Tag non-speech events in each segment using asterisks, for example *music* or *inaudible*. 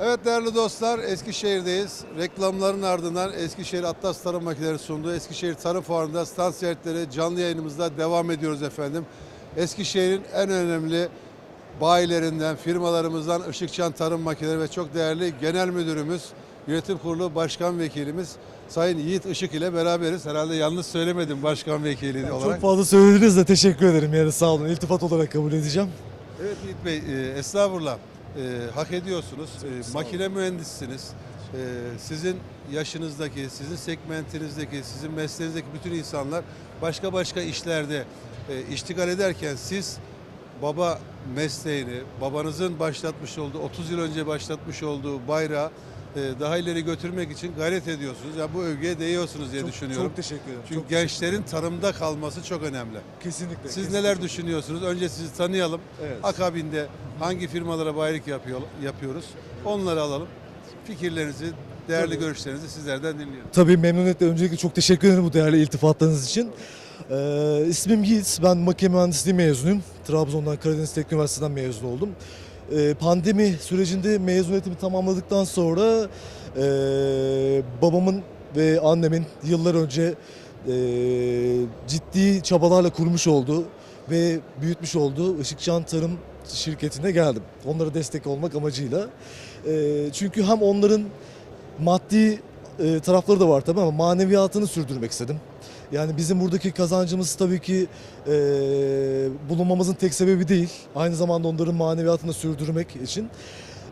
Evet değerli dostlar Eskişehir'deyiz. Reklamların ardından Eskişehir Atlas Tarım Makineleri sunduğu Eskişehir Tarım Fuarı'nda stand ziyaretleri canlı yayınımızda devam ediyoruz efendim. Eskişehir'in en önemli bayilerinden, firmalarımızdan Işıkçan Tarım Makineleri ve çok değerli Genel Müdürümüz, Yönetim Kurulu Başkan Vekilimiz Sayın Yiğit Işık ile beraberiz. Herhalde yanlış söylemedim Başkan Vekili olarak. Çok fazla söylediniz de teşekkür ederim yani sağ olun. İltifat olarak kabul edeceğim. Evet Yiğit Bey, e, estağfurullah. E, hak ediyorsunuz. E, makine mühendisisiniz. E, sizin yaşınızdaki, sizin segmentinizdeki, sizin mesleğinizdeki bütün insanlar başka başka işlerde e, iştigal ederken siz baba mesleğini, babanızın başlatmış olduğu, 30 yıl önce başlatmış olduğu bayrağı daha ileri götürmek için gayret ediyorsunuz. Ya bu övgüye değiyorsunuz diye çok, düşünüyorum. Çok teşekkür ederim. Çünkü çok gençlerin tarımda kalması çok önemli. kesinlikle. Siz kesinlikle. neler düşünüyorsunuz? Önce sizi tanıyalım. Evet. Akabinde hangi firmalara bayilik yapıyor, yapıyoruz? Onları alalım. Fikirlerinizi, değerli Tabii. görüşlerinizi sizlerden dinleyelim. Tabii memnuniyetle öncelikle çok teşekkür ederim bu değerli iltifatlarınız için. Ee, ismim Yiğit, ben makine mühendisliği mezunuyum. Trabzon'dan Karadeniz Teknik Üniversitesi'nden mezun oldum. Ee, pandemi sürecinde mezuniyetimi tamamladıktan sonra e, babamın ve annemin yıllar önce e, ciddi çabalarla kurmuş olduğu ve büyütmüş olduğu Işıkçan Tarım şirketine geldim. Onlara destek olmak amacıyla. Çünkü hem onların maddi tarafları da var tabii ama maneviyatını sürdürmek istedim. Yani bizim buradaki kazancımız tabii ki e, bulunmamızın tek sebebi değil. Aynı zamanda onların maneviyatını sürdürmek için.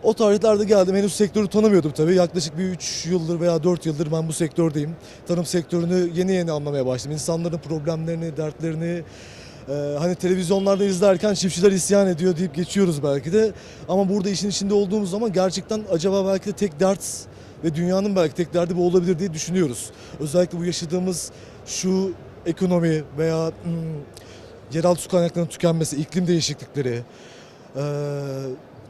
O tarihlerde geldim. Henüz sektörü tanımıyordum tabii. Yaklaşık bir 3 yıldır veya 4 yıldır ben bu sektördeyim. Tarım sektörünü yeni yeni anlamaya başladım. İnsanların problemlerini, dertlerini, ee, hani televizyonlarda izlerken çiftçiler isyan ediyor deyip geçiyoruz belki de. Ama burada işin içinde olduğumuz zaman gerçekten acaba belki de tek dert ve dünyanın belki tek derdi bu olabilir diye düşünüyoruz. Özellikle bu yaşadığımız şu ekonomi veya hmm, yeraltı su kaynaklarının tükenmesi, iklim değişiklikleri, ee,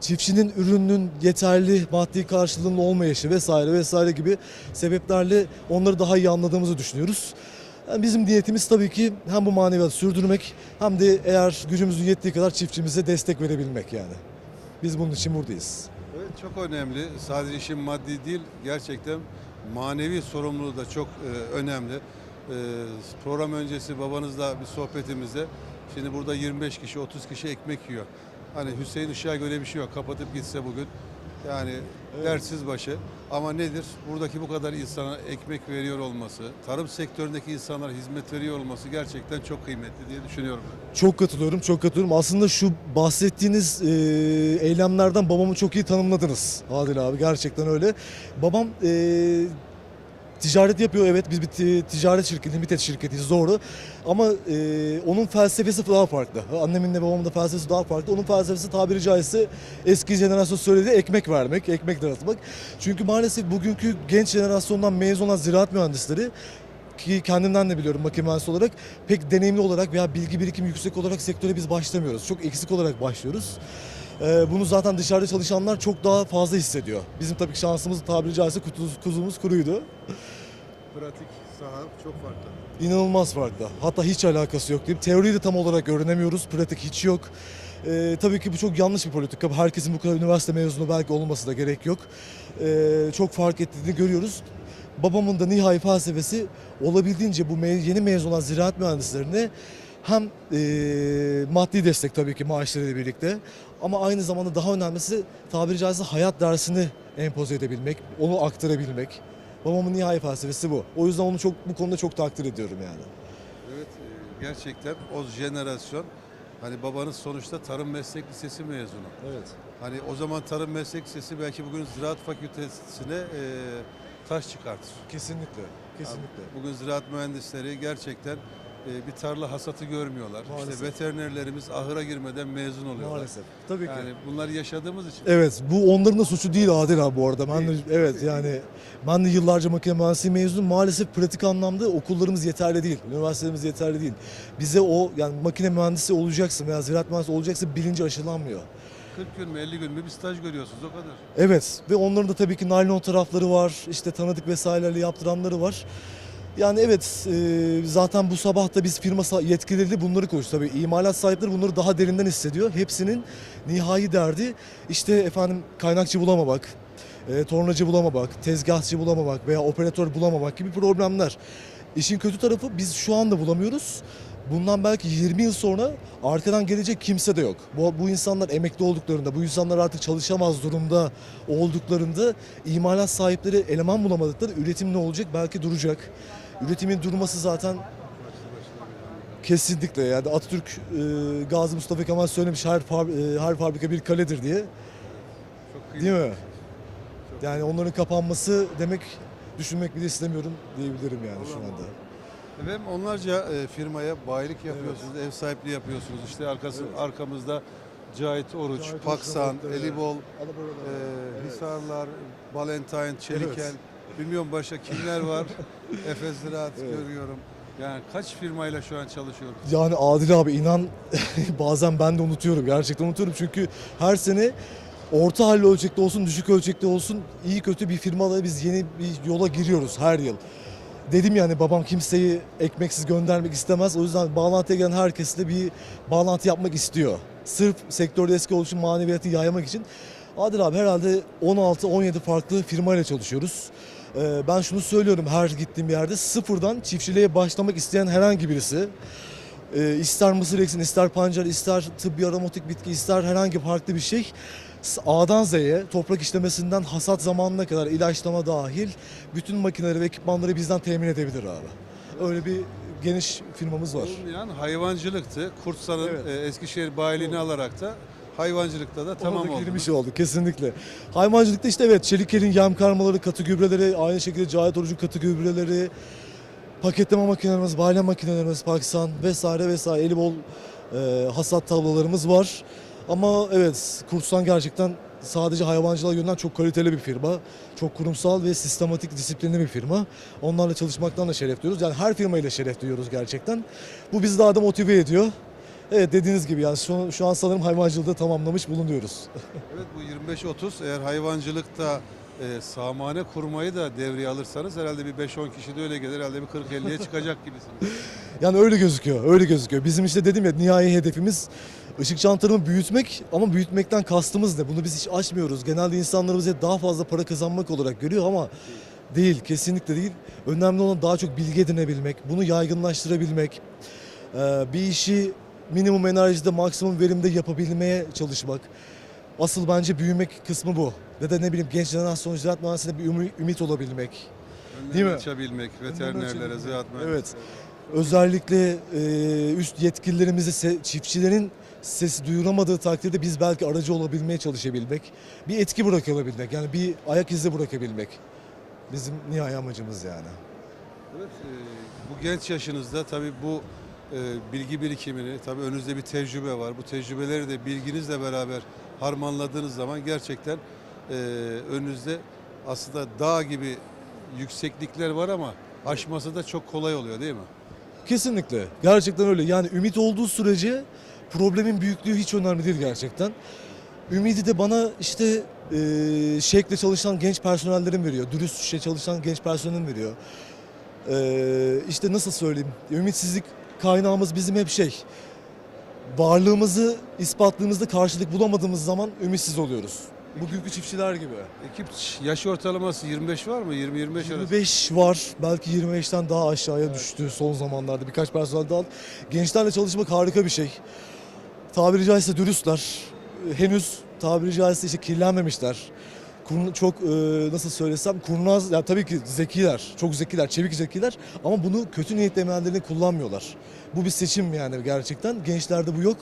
çiftçinin ürünün yeterli maddi karşılığının olmayışı vesaire vesaire gibi sebeplerle onları daha iyi anladığımızı düşünüyoruz. Yani bizim niyetimiz tabii ki hem bu maneviyatı sürdürmek hem de eğer gücümüzün yettiği kadar çiftçimize destek verebilmek yani. Biz bunun için buradayız. Çok önemli. Sadece işin maddi değil, gerçekten manevi sorumluluğu da çok e, önemli. E, program öncesi babanızla bir sohbetimizde şimdi burada 25 kişi, 30 kişi ekmek yiyor. Hani Hüseyin Işık'a göre bir şey yok. Kapatıp gitse bugün yani dertsiz başı. Ama nedir? Buradaki bu kadar insana ekmek veriyor olması, tarım sektöründeki insanlara hizmet veriyor olması gerçekten çok kıymetli diye düşünüyorum. Çok katılıyorum, çok katılıyorum. Aslında şu bahsettiğiniz e, eylemlerden babamı çok iyi tanımladınız Adil abi. Gerçekten öyle. Babam e, ticaret yapıyor evet biz bir ti- ticaret şirketi, limited şirketiyiz doğru. Ama e, onun felsefesi daha farklı. Annemin de babamın da felsefesi daha farklı. Onun felsefesi tabiri caizse eski jenerasyon söylediği ekmek vermek, ekmek dağıtmak. Çünkü maalesef bugünkü genç jenerasyondan mezun olan ziraat mühendisleri ki kendimden de biliyorum makine mühendisi olarak pek deneyimli olarak veya bilgi birikimi yüksek olarak sektöre biz başlamıyoruz. Çok eksik olarak başlıyoruz. Ee, bunu zaten dışarıda çalışanlar çok daha fazla hissediyor. Bizim tabii ki şansımız tabiri caizse kutuz- kuzumuz kuruydu. Pratik saha çok farklı. İnanılmaz farklı. Hatta hiç alakası yok diyeyim. Teoriyi de tam olarak öğrenemiyoruz. Pratik hiç yok. Ee, tabii ki bu çok yanlış bir politika. Herkesin bu kadar üniversite mezunu belki olması da gerek yok. Ee, çok fark ettiğini görüyoruz. Babamın da nihai felsefesi olabildiğince bu me- yeni mezun olan ziraat mühendislerine hem e, maddi destek tabii ki maaşlarıyla birlikte ama aynı zamanda daha önemlisi tabiri caizse hayat dersini empoze edebilmek, onu aktarabilmek. Babamın nihai felsefesi bu. O yüzden onu çok bu konuda çok takdir ediyorum yani. Evet gerçekten o jenerasyon hani babanız sonuçta tarım meslek lisesi mezunu. Evet. Hani o zaman tarım meslek lisesi belki bugün ziraat fakültesine e, taş çıkartır. Kesinlikle. Kesinlikle. Bugün ziraat mühendisleri gerçekten e, bir tarla hasatı görmüyorlar. Maalesef. İşte veterinerlerimiz ahıra girmeden mezun oluyorlar. Maalesef. Tabii ki. Yani bunları yaşadığımız için. Evet bu onların da suçu değil Adil abi bu arada. Ben de evet yani ben de yıllarca makine mühendisliği mezunum. Maalesef pratik anlamda okullarımız yeterli değil. Üniversitelerimiz yeterli değil. Bize o yani makine mühendisi olacaksın veya ziraat mühendisi olacaksın bilinci aşılanmıyor. 40 gün mü 50 gün mü bir staj görüyorsunuz o kadar. Evet ve onların da tabii ki naylon tarafları var. işte tanıdık vesairelerle yaptıranları var. Yani evet e, zaten bu sabah da biz firma yetkilileri bunları konuştuk. Tabii imalat sahipleri bunları daha derinden hissediyor. Hepsinin nihai derdi işte efendim kaynakçı bulamamak, e, tornacı bulamamak, tezgahçı bulamamak veya operatör bulamamak gibi problemler. İşin kötü tarafı biz şu anda bulamıyoruz. Bundan belki 20 yıl sonra arkadan gelecek kimse de yok. Bu, bu insanlar emekli olduklarında, bu insanlar artık çalışamaz durumda olduklarında imalat sahipleri eleman bulamadıkları üretim ne olacak? Belki duracak. Üretimin durması zaten kesinlikle yani Atatürk e, Gazi Mustafa Kemal söylemiş her, fab- e, her fabrika bir kaledir diye. Çok Değil mi? Yani onların kapanması demek düşünmek bile istemiyorum diyebilirim yani şu anda. Efendim onlarca e, firmaya bayilik yapıyorsunuz, ev sahipliği yapıyorsunuz. İşte arkası arkamızda Cahit Oruç, Cahit Paksan, Elibol, e. Hisarlar, Valentine, Çelikel. Evet. Bilmiyorum başka kimler var. *laughs* Efes Ziraat görüyorum. Yani kaç firmayla şu an çalışıyoruz? Yani Adil abi inan *laughs* bazen ben de unutuyorum. Gerçekten unutuyorum çünkü her sene orta halli ölçekte olsun, düşük ölçekte olsun iyi kötü bir firmalara biz yeni bir yola giriyoruz her yıl. Dedim yani babam kimseyi ekmeksiz göndermek istemez. O yüzden bağlantıya gelen herkesle bir bağlantı yapmak istiyor. Sırf sektörde eski oluşum maneviyatı yaymak için. Adil abi herhalde 16-17 farklı firmayla çalışıyoruz. Ee, Ben şunu söylüyorum her gittiğim yerde sıfırdan çiftçiliğe başlamak isteyen herhangi birisi e, ister mısır eksin, ister pancar, ister tıbbi aromatik bitki, ister herhangi farklı bir şey A'dan Z'ye toprak işlemesinden hasat zamanına kadar ilaçlama dahil bütün makineleri ve ekipmanları bizden temin edebilir abi. Öyle bir geniş firmamız var. Olmayan hayvancılıktı. Kurtsan'ın Evet. e, Eskişehir bayiliğini alarak da hayvancılıkta da tamam Tamam oldu. oldu. şey oldu kesinlikle. Hayvancılıkta işte evet Çelikel'in yem karmaları, katı gübreleri, aynı şekilde Cahit Oruç'un katı gübreleri, paketleme makinelerimiz, bayla makinelerimiz, Pakistan vesaire vesaire Elibol e, hasat tablolarımız var. Ama evet Kursan gerçekten sadece hayvancılığa yönelen çok kaliteli bir firma. Çok kurumsal ve sistematik disiplinli bir firma. Onlarla çalışmaktan da şeref duyuyoruz. Yani her firmayla şeref duyuyoruz gerçekten. Bu bizi daha da motive ediyor. Evet dediğiniz gibi yani şu, şu an sanırım hayvancılığı da tamamlamış bulunuyoruz. *laughs* Evet bu 25-30 eğer hayvancılıkta e, samane kurmayı da devreye alırsanız herhalde bir 5-10 kişi de öyle gelir. Herhalde bir 40-50'ye çıkacak gibisiniz. *laughs* Yani öyle gözüküyor, öyle gözüküyor. Bizim işte dedim ya nihai hedefimiz ışık çantarımı büyütmek ama büyütmekten kastımız ne? Bunu biz hiç açmıyoruz. Genelde insanlarımız hep daha fazla para kazanmak olarak görüyor ama değil, kesinlikle değil. Önemli olan daha çok bilgi edinebilmek, bunu yaygınlaştırabilmek, bir işi minimum enerjide maksimum verimde yapabilmeye çalışmak. Asıl bence büyümek kısmı bu. Ve de ne bileyim genç jenerasyon ziraat mühendisliğine bir ümit, ümit olabilmek. Değil mi? Açabilmek, veterinerlere, ziraat Evet. Özellikle e, üst yetkililerimize se- çiftçilerin sesi duyuramadığı takdirde biz belki aracı olabilmeye çalışabilmek, bir etki bırakabilmek, yani bir ayak izi bırakabilmek bizim nihai amacımız yani. Evet, e, bu genç yaşınızda tabii bu bilgi birikimini, tabii önünüzde bir tecrübe var. Bu tecrübeleri de bilginizle beraber harmanladığınız zaman gerçekten e, önünüzde aslında dağ gibi yükseklikler var ama aşması da çok kolay oluyor değil mi? Kesinlikle. Gerçekten öyle. Yani ümit olduğu sürece problemin büyüklüğü hiç önemli değil gerçekten. Ümidi de bana işte e, şekle çalışan genç personellerin veriyor. Dürüst çalışan genç personelin veriyor. E, işte nasıl söyleyeyim? Ümitsizlik kaynağımız bizim hep şey. Varlığımızı ispatladığımızda karşılık bulamadığımız zaman ümitsiz oluyoruz. Bugünkü çiftçiler gibi. Ekip yaş ortalaması 25 var mı? 20-25 arası. 25 var. Belki 25'ten daha aşağıya düştü son zamanlarda. Birkaç personel daha. Gençlerle çalışmak harika bir şey. Tabiri caizse dürüstler. Henüz tabiri caizse işte kirlenmemişler. Çok e, nasıl söylesem kurnaz, ya tabii ki zekiler, çok zekiler, çevik zekiler ama bunu kötü niyetli emellerini kullanmıyorlar. Bu bir seçim yani gerçekten. Gençlerde bu yok.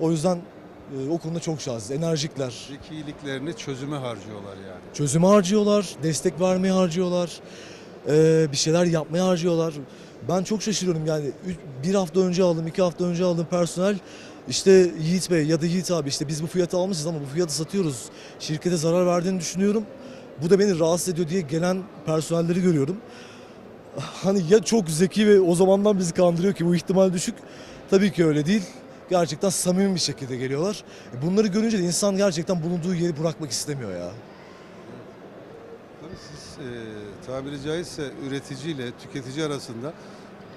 O yüzden e, o konuda çok şanssız. Enerjikler, Zekiliklerini çözüme harcıyorlar yani. çözüme harcıyorlar, destek vermeye harcıyorlar, eee, bir şeyler yapmaya harcıyorlar. Ben çok şaşırıyorum yani üç- bir hafta önce aldım, iki hafta önce aldım personel. İşte Yiğit Bey ya da Yiğit abi işte biz bu fiyatı almışız ama bu fiyatı satıyoruz. Şirkete zarar verdiğini düşünüyorum. Bu da beni rahatsız ediyor diye gelen personelleri görüyorum. Hani ya çok zeki ve o zamandan bizi kandırıyor ki bu ihtimal düşük. Tabii ki öyle değil. Gerçekten samimi bir şekilde geliyorlar. E Bunları görünce de insan gerçekten bulunduğu yeri bırakmak istemiyor ya. Tabii siz e, tabiri caizse üreticiyle tüketici arasında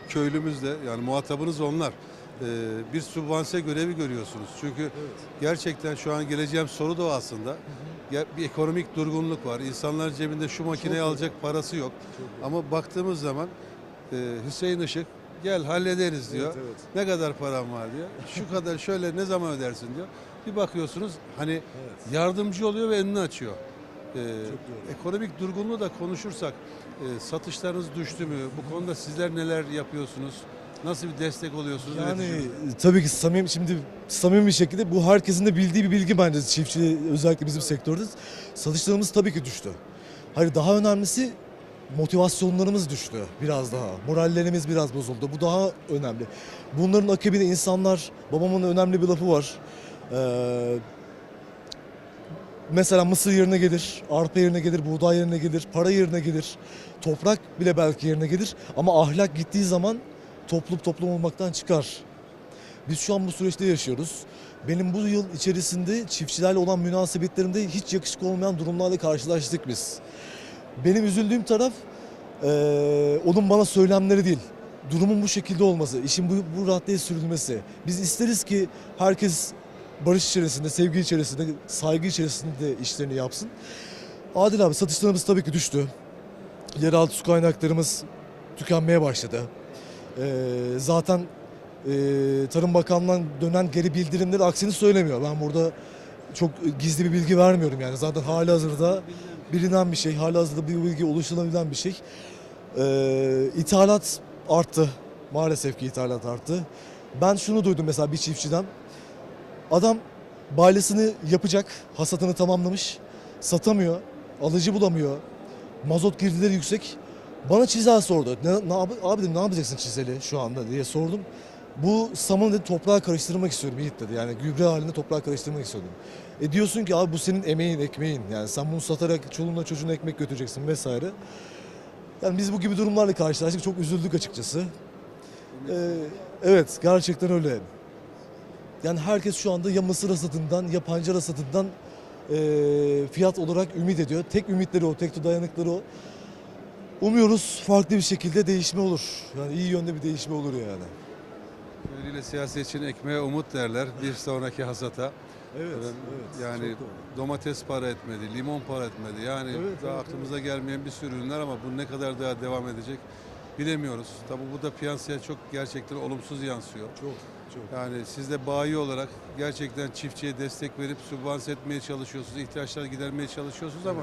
köylümüzle yani muhatabınız onlar. E, bir sübvanse görevi görüyorsunuz. Çünkü gerçekten şu an geleceğim soru da o aslında. Bir ekonomik durgunluk var. İnsanların cebinde şu makineyi Çok alacak parası yok. Ama baktığımız zaman e, Hüseyin Işık gel hallederiz diyor. Evet, evet. Ne kadar param var diyor. Şu kadar şöyle ne zaman ödersin diyor. Bir bakıyorsunuz hani Evet. yardımcı oluyor ve önünü açıyor. Ee, ekonomik durgunluğu da konuşursak e, satışlarınız düştü mü? Bu konuda sizler neler yapıyorsunuz? Nasıl bir destek oluyorsunuz? Yani Üretici- tabii ki samimi şimdi samimi bir şekilde bu herkesin de bildiği bir bilgi bence çiftçi özellikle bizim sektörde satışlarımız tabii ki düştü. Hayır daha önemlisi motivasyonlarımız düştü biraz daha. Morallerimiz biraz bozuldu. Bu daha önemli. Bunların akabinde insanlar babamın önemli bir lafı var. Ee, mesela mısır yerine gelir, arpa yerine gelir, buğday yerine gelir, para yerine gelir. Toprak bile belki yerine gelir ama ahlak gittiği zaman toplum toplum olmaktan çıkar. Biz şu an bu süreçte yaşıyoruz. Benim bu yıl içerisinde çiftçilerle olan münasebetlerimde hiç yakışık olmayan durumlarla karşılaştık biz. Benim üzüldüğüm taraf eee, onun bana söylemleri değil. Durumun bu şekilde olması, işin bu, bu raddeye sürülmesi. Biz isteriz ki herkes barış içerisinde, sevgi içerisinde, saygı içerisinde işlerini yapsın. Adil abi satışlarımız tabii ki düştü. Yeraltı su kaynaklarımız tükenmeye başladı. Ee, zaten e, Tarım Bakanlığı'ndan dönen geri bildirimleri aksini söylemiyor. Ben burada çok gizli bir bilgi vermiyorum yani. Zaten hali hazırda bilinen bir şey, hali hazırda bir bilgi ulaşılabilen bir şey. Ee, ithalat arttı. Maalesef ki ithalat arttı. Ben şunu duydum mesela bir çiftçiden. Adam baylesini yapacak, hasatını tamamlamış, satamıyor, alıcı bulamıyor. Mazot girdileri yüksek. Bana çizel sordu. Ne, ne, abi dedim ne yapacaksın çizeli şu anda diye sordum. Bu samanı dedi toprağa karıştırmak istiyorum Yiğit dedi. Yani gübre halinde toprağa karıştırmak istiyordum. E diyorsun ki abi bu senin emeğin, ekmeğin. Yani sen bunu satarak çoluğuna çocuğuna ekmek götüreceksin vesaire. Yani biz bu gibi durumlarla karşılaştık. Çok üzüldük açıkçası. Ee, evet gerçekten öyle. Yani herkes şu anda ya mısır hasatından ya pancar hasatından e, fiyat olarak ümit ediyor. Tek ümitleri o, tek dayanıkları o. Umuyoruz farklı bir şekilde değişme olur. Yani iyi yönde bir değişme olur yani. Köylüyle siyasetçinin ekmeğe umut derler bir sonraki hasata. Evet, Evet, yani domates para etmedi, limon para etmedi. Yani Evet, daha evet, aklımıza gelmeyen bir sürü ürünler ama bu ne kadar daha devam edecek bilemiyoruz. Tabii bu da piyasaya çok gerçekten olumsuz yansıyor. Çok, çok. Yani siz de bayi olarak gerçekten çiftçiye destek verip sübvanse etmeye çalışıyorsunuz, ihtiyaçları gidermeye çalışıyorsunuz ama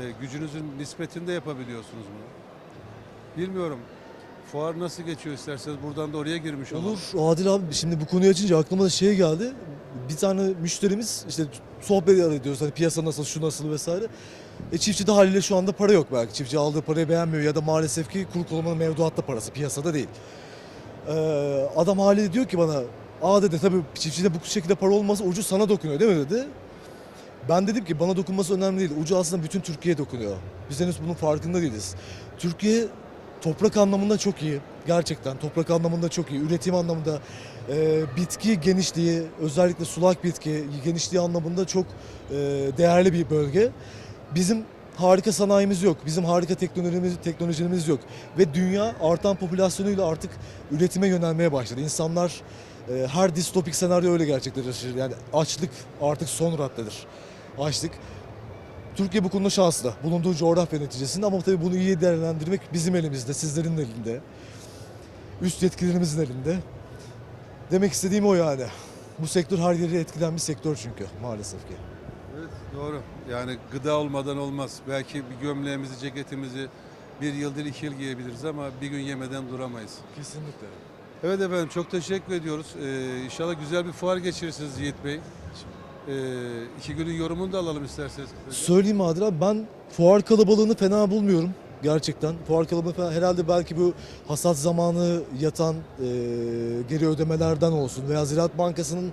e, gücünüzün nispetinde yapabiliyorsunuz bunu. Bilmiyorum. Fuar nasıl geçiyor isterseniz buradan da oraya girmiş olalım. Olur. Adil abi şimdi bu konuyu açınca aklıma da şey geldi. Bir tane müşterimiz işte sohbet ediyoruz hani piyasa nasıl şu nasıl vesaire. E çiftçi de haliyle şu anda para yok belki. Çiftçi aldığı parayı beğenmiyor ya da maalesef ki kuru kolamanın mevduatta parası piyasada değil. Ee, adam haliyle diyor ki bana aa dedi tabii çiftçide bu şekilde para olmasa ucu sana dokunuyor değil mi dedi. Ben dedim ki bana dokunması önemli değil. Ucu aslında bütün Türkiye'ye dokunuyor. Biz henüz bunun farkında değiliz. Türkiye toprak anlamında çok iyi. Gerçekten toprak anlamında çok iyi. Üretim anlamında e, bitki genişliği, özellikle sulak bitki genişliği anlamında çok e, değerli bir bölge. Bizim harika sanayimiz yok. Bizim harika teknolojimiz, teknolojimiz yok. Ve dünya artan popülasyonuyla artık üretime yönelmeye başladı. İnsanlar e, her distopik senaryo öyle gerçekleşir. Yani açlık artık son raddedir. Açlık. Türkiye bu konuda şanslı. Bulunduğu coğrafya neticesinde ama tabii bunu iyi değerlendirmek bizim elimizde, sizlerin elinde. Üst yetkililerimizin elinde. Demek istediğim o yani. Bu sektör her yere etkilen bir sektör çünkü maalesef ki. Evet doğru. Yani gıda olmadan olmaz. Belki bir gömleğimizi, ceketimizi bir yıldır iki yıl giyebiliriz ama bir gün yemeden duramayız. Kesinlikle. Evet efendim çok teşekkür ediyoruz. Ee, inşallah güzel bir fuar geçirirsiniz Yiğit Bey. Ee, iki günün yorumunu da alalım isterseniz. Söyleyeyim Adil abi ben fuar kalabalığını fena bulmuyorum gerçekten. Fuar kalabalığı falan herhalde belki bu hasat zamanı yatan e, geri ödemelerden olsun veya Ziraat Bankası'nın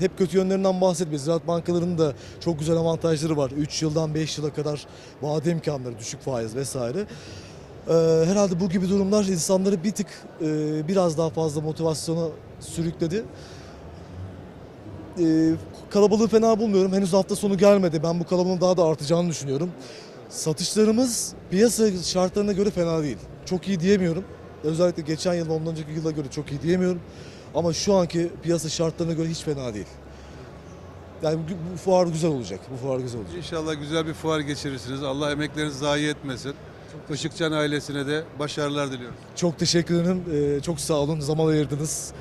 hep kötü yönlerinden bahsetmiyoruz. Ziraat bankalarının da çok güzel avantajları var. 3 yıldan 5 yıla kadar vade imkanları, düşük faiz vesaire. E, herhalde bu gibi durumlar insanları bir tık e, biraz daha fazla motivasyona sürükledi. E, kalabalığı fena bulmuyorum. Henüz hafta sonu gelmedi. Ben bu kalabalığın daha da artacağını düşünüyorum. Satışlarımız piyasa şartlarına göre fena değil. Çok iyi diyemiyorum. Özellikle geçen yıl ondan önceki yıla göre çok iyi diyemiyorum. Ama şu anki piyasa şartlarına göre hiç fena değil. Yani bu fuar güzel olacak. Bu fuar güzel olacak. İnşallah güzel bir fuar geçirirsiniz. Allah emeklerinizi zayi etmesin. Işıkcan ailesine de başarılar diliyorum. Çok teşekkür ederim. Ee, çok sağ olun. Zaman ayırdınız.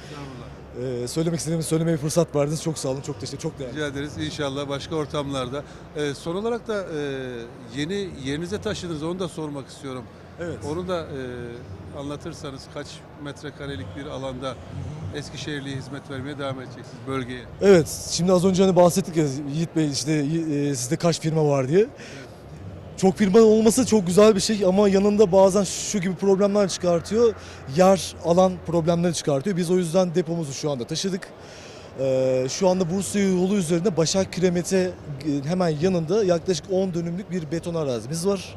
Ee, söylemek istediğimi söylemeye fırsat verdiniz. Çok sağ olun. Çok teşekkür Çok değerli. Rica ederiz. İnşallah başka ortamlarda. Ee, son olarak da e, yeni yerinize taşıdınız. Onu da sormak istiyorum. Evet. Onu da e, anlatırsanız kaç metrekarelik bir alanda Eskişehirli'ye hizmet vermeye devam edeceksiniz bölgeye. Evet, şimdi az önce hani bahsettik ya Yiğit Bey işte e, sizde kaç firma var diye. Çok firma olması çok güzel bir şey ama yanında bazen şu gibi problemler çıkartıyor. Yer, alan problemleri çıkartıyor. Biz o yüzden depomuzu şu anda taşıdık. Ee, şu anda Bursa yolu üzerinde Başak Kiremit'e e, hemen yanında yaklaşık 10 dönümlük bir beton arazimiz var.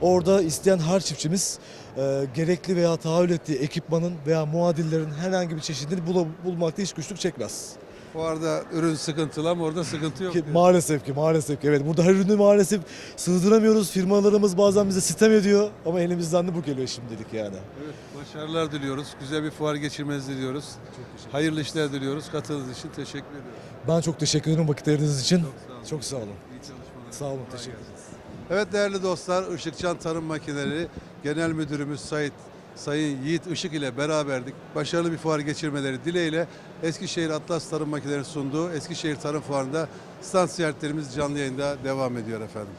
Orada isteyen her çiftçimiz e, gerekli veya tahayyül ettiği ekipmanın veya muadillerin herhangi bir çeşidini bulmakta hiç güçlük çekmez. Fuarda ürün sıkıntılı ama orada sıkıntı yok. Ki, diyor. maalesef ki maalesef ki evet burada her ürünü maalesef sığdıramıyoruz. Firmalarımız bazen bize sitem ediyor ama elimizden de bu geliyor şimdilik yani. Evet, başarılar diliyoruz. Güzel bir fuar geçirmenizi diliyoruz. Hayırlı işler diliyoruz. Katıldığınız için teşekkür ediyorum. Ben çok teşekkür ederim vakit ayırdığınız için. Çok sağ olun. Çok sağ olun. İyi çalışmalar. Sağ olun teşekkür ederiz. Evet değerli dostlar, Işıkçan Tarım Makineleri Genel Müdürümüz Sayit Sayın Yiğit Işık ile beraberdik. Başarılı bir fuar geçirmeleri dileğiyle Eskişehir Atlas Tarım Makineleri sunduğu Eskişehir Tarım Fuarı'nda stand ziyaretlerimiz canlı yayında devam ediyor efendim.